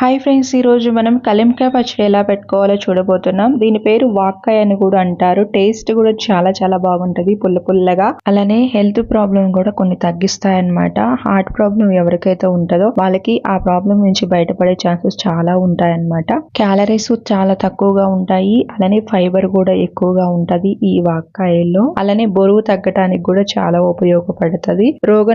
Hi friends ఈ రోజు మనం కలింకాయ పచ్చడి ఎలా పెట్టుకోవాలో చూడబోతున్నాం. దీని పేరు వాక్కాయ అని కూడా అంటారు. టేస్ట్ కూడా చాలా చాలా బాగుంటది పుల్ల పుల్లగా. అలానే హెల్త్ ప్రాబ్లం కూడా కొన్ని తగ్గిస్తాయన్నమాట. హార్ట్ ప్రాబ్లం ఎవరికైతే ఉంటుందో వాళ్ళకి ఆ ప్రాబ్లం నుంచి బయటపడే ఛాన్సెస్ చాలా ఉంటాయన్నమాట. క్యాలరీస్ చాలా తక్కువగా ఉంటాయి. అలానే ఫైబర్ కూడా ఎక్కువగా ఉంటది ఈ వాక్కాయల్లో అలానే బరువు తగ్గటానికి కూడా చాలా ఉపయోగపడుతుంది. రోగ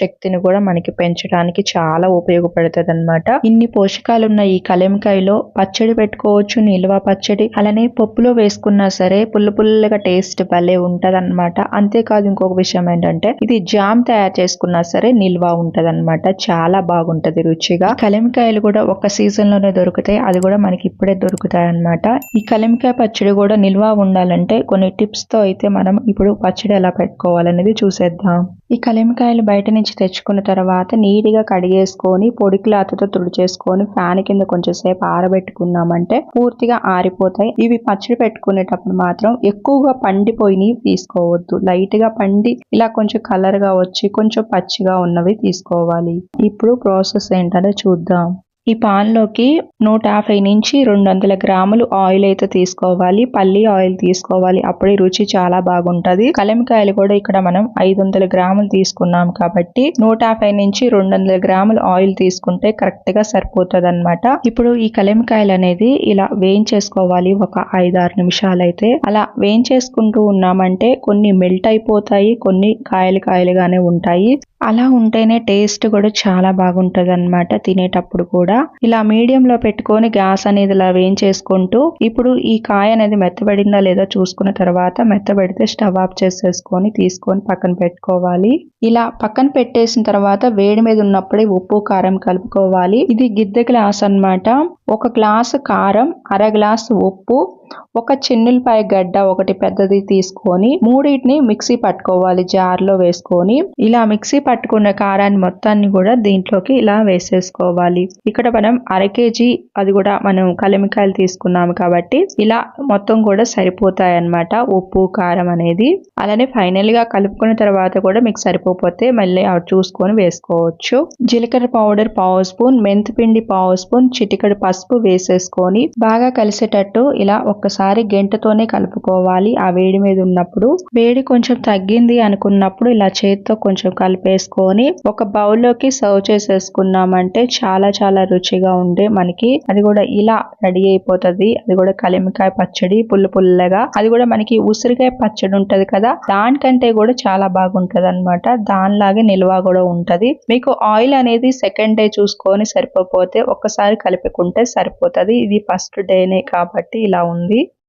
శక్తిని కూడా మనకి పెంచడానికి చాలా ఉపయోగపడుతుంది అనమాట ఇన్ని పోషకాలున్న ఈ కలెంకాయలో పచ్చడి పెట్టుకోవచ్చు నిల్వ పచ్చడి. అలానే పప్పులో వేసుకున్నా సరే పుల్ల పుల్లగా టేస్ట్ భలే ఉంటది అనమాట అంతేకాదు ఇంకొక విషయం ఏంటంటే ఇది జామ్ తయారు చేసుకున్నా సరే నిల్వ ఉంటది అనమాట చాలా బాగుంటది రుచిగా. కలెంకాయలు కూడా ఒక సీజన్లోనే దొరుకుతాయి. అది కూడా మనకి ఇప్పుడే దొరుకుతాయి అనమాట ఈ కలెంకాయ పచ్చడి కూడా నిల్వ ఉండాలంటే కొన్ని టిప్స్తో అయితే మనం ఇప్పుడు పచ్చడి ఎలా పెట్టుకోవాలనేది చూసేద్దాం. ఈ కలిమికాయలు బయట నుంచి తెచ్చుకున్న తర్వాత నీట్గా కడిగేసుకొని పొడి క్లాత్తో తుడిచేసుకొని ఫ్యాన్ కింద కొంచెం సేపు ఆరబెట్టుకున్నామంటే పూర్తిగా ఆరిపోతాయి. ఇవి పచ్చడి పెట్టుకునేటప్పుడు మాత్రం ఎక్కువగా పండిపోయినవి తీసుకోవద్దు. లైట్గా పండి ఇలా కొంచెం కలర్గా వచ్చి కొంచెం పచ్చిగా ఉన్నవి తీసుకోవాలి. ఇప్పుడు ప్రాసెస్ ఏంటనే చూద్దాం. ఈ పాన్లోకి నూట యాభై నుంచి రెండు వందల గ్రాములు ఆయిల్ అయితే తీసుకోవాలి. పల్లి ఆయిల్ తీసుకోవాలి. అప్పుడే రుచి చాలా బాగుంటది. కలమికాయలు కూడా ఇక్కడ మనం ఐదు వందల గ్రాములు తీసుకున్నాం కాబట్టి నూట యాభై నుంచి రెండు వందల గ్రాములు ఆయిల్ తీసుకుంటే కరెక్ట్గా సరిపోతుంది అనమాట ఇప్పుడు ఈ కలమికాయలు అనేది ఇలా వేయించేసుకోవాలి. ఒక ఐదు ఆరు నిమిషాలు అయితే అలా వేయించేసుకుంటూ ఉన్నామంటే కొన్ని మెల్ట్ అయిపోతాయి. కొన్ని కాయలు కాయలుగానే ఉంటాయి. అలా ఉంటేనే టేస్ట్ కూడా చాలా బాగుంటది అనమాట తినేటప్పుడు కూడా. ఇలా మీడియంలో పెట్టుకొని గ్యాస్ అనేది ఇలా వేయించేసుకుంటూ ఇప్పుడు ఈ కాయ అనేది మెత్తబడిందా లేదా చూసుకున్న తర్వాత మెత్తబడితే స్టవ్ ఆఫ్ చేసేసుకొని తీసుకొని పక్కన పెట్టుకోవాలి. ఇలా పక్కన పెట్టేసిన తర్వాత వేడి మీద ఉన్నప్పుడే ఉప్పు కారం కలుపుకోవాలి. ఇది గిద్దె గ్లాస్ అనమాట ఒక గ్లాసు కారం అర గ్లాసు ఉప్పు ఒక చిన్నులపై గడ్డ ఒకటి పెద్దది తీసుకొని మూడింటిని మిక్సీ పట్టుకోవాలి జార్లో వేసుకొని. ఇలా మిక్సీ పట్టుకున్న కారాన్ని మొత్తాన్ని కూడా దీంట్లోకి ఇలా వేసేసుకోవాలి. ఇక్కడ మనం అర కేజీ అది కూడా మనం కలిమికాయలు తీసుకున్నాము కాబట్టి ఇలా మొత్తం కూడా సరిపోతాయి అన్నమాట ఉప్పు కారం అనేది. అలానే ఫైనల్గా కలుపుకున్న తర్వాత కూడా మీకు సరిపోతే మళ్ళీ అవి చూసుకొని వేసుకోవచ్చు. జీలకర్ర పౌడర్ పావు స్పూన్ మెంతిపిండి పావు స్పూన్ చిటికడు పసుపు వేసేసుకొని బాగా కలిసేటట్టు ఇలా ఒక్కసారి గెంటతోనే కలుపుకోవాలి. ఆ వేడి మీద ఉన్నప్పుడు వేడి కొంచెం తగ్గింది అనుకున్నప్పుడు ఇలా చేతితో కొంచెం కలిపేసుకొని ఒక బౌల్లోకి సర్వ్ చేసేసుకున్నామంటే చాలా చాలా రుచిగా ఉండే మనకి. అది కూడా ఇలా రెడీ అయిపోతుంది. అది కూడా కలిమికాయ పచ్చడి పుల్ల పుల్లగా. అది కూడా మనకి ఉసిరికాయ పచ్చడి ఉంటది కదా దానికంటే కూడా చాలా బాగుంటది అనమాట దానిలాగే నిల్వ కూడా ఉంటది. మీకు ఆయిల్ అనేది సెకండ్ డే చూసుకొని సరిపోతే ఒక్కసారి కలుపుకుంటే సరిపోతుంది. ఇది ఫస్ట్ డేనే కాబట్టి ఇలా ఉంది. करूँगी